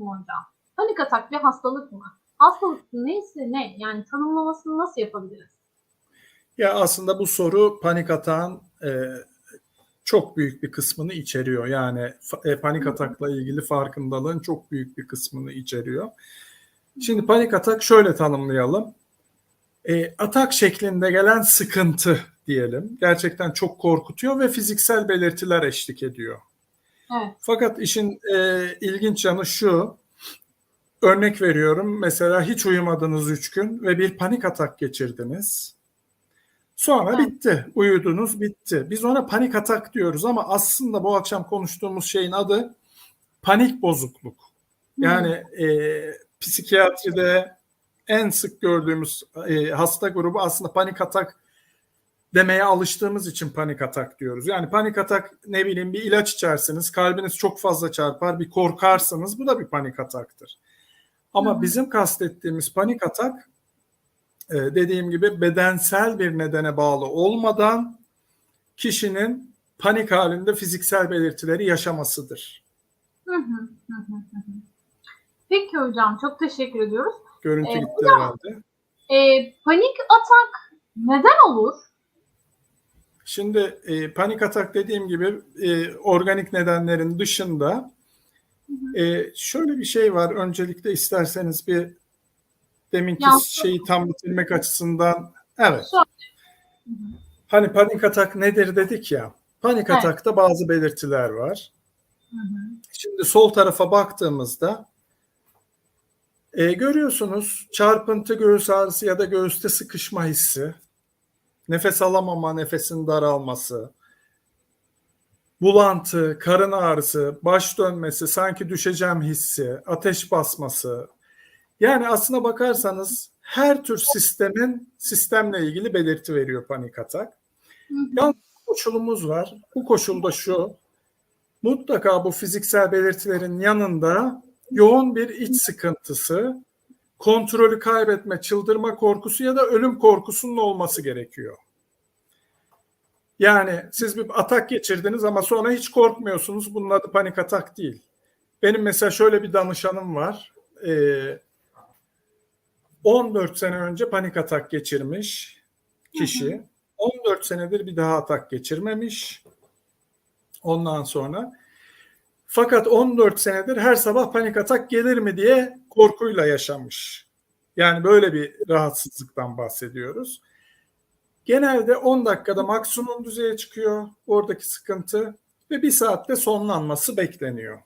mı hocam? Panik atak bir hastalık mı? Hastalık neyse ne? Yani tanımlamasını nasıl yapabiliriz? Ya aslında bu soru panik atağın e, çok büyük bir kısmını içeriyor. Yani e, panik atakla ilgili farkındalığın çok büyük bir kısmını içeriyor. Şimdi panik atak şöyle tanımlayalım. E, atak şeklinde gelen sıkıntı diyelim. Gerçekten çok korkutuyor ve fiziksel belirtiler eşlik ediyor. Evet. Fakat işin e, ilginç yanı şu. Örnek veriyorum. Mesela hiç uyumadınız üç gün ve bir panik atak geçirdiniz. Sonra Evet. bitti. Uyudunuz bitti. Biz ona panik atak diyoruz ama aslında bu akşam konuştuğumuz şeyin adı panik bozukluk. Yani e, psikiyatride en sık gördüğümüz e, hasta grubu aslında panik atak demeye alıştığımız için panik atak diyoruz. Yani panik atak ne bileyim bir ilaç içersiniz, kalbiniz çok fazla çarpar, bir korkarsınız. Bu da bir panik ataktır. Ama Hı hı. bizim kastettiğimiz panik atak e, dediğim gibi bedensel bir nedene bağlı olmadan kişinin panik halinde fiziksel belirtileri yaşamasıdır. Hı hı, hı hı, hı hı. Peki hocam çok teşekkür ediyoruz. Görüntü E, gitti hocam- herhalde. Ee, panik atak neden olur? Şimdi e, panik atak dediğim gibi e, organik nedenlerin dışında e, şöyle bir şey var. Öncelikle isterseniz bir deminki Yansıtın. şeyi tam bitirmek açısından evet. Hani panik atak nedir dedik ya. Panik Evet. atakta bazı belirtiler var. Hı hı. Şimdi sol tarafa baktığımızda e, görüyorsunuz çarpıntı göğüs ağrısı ya da göğüste sıkışma hissi, nefes alamama, nefesin daralması, bulantı, karın ağrısı, baş dönmesi, sanki düşeceğim hissi, ateş basması. Yani aslına bakarsanız her tür sistemin sistemle ilgili belirti veriyor panik atak. Yalnız koşulumuz var. Bu koşulda şu. Mutlaka bu fiziksel belirtilerin yanında yoğun bir iç sıkıntısı, kontrolü kaybetme, çıldırma korkusu ya da ölüm korkusunun olması gerekiyor. Yani siz bir atak geçirdiniz ama sonra hiç korkmuyorsunuz. Bunun adı panik atak değil. Benim mesela şöyle bir danışanım var. Ee, 14 sene önce panik atak geçirmiş kişi. 14 senedir bir daha atak geçirmemiş. Ondan sonra fakat 14 senedir her sabah panik atak gelir mi diye korkuyla yaşamış. Yani böyle bir rahatsızlıktan bahsediyoruz. Genelde 10 dakikada maksimum düzeye çıkıyor oradaki sıkıntı ve bir saatte sonlanması bekleniyor.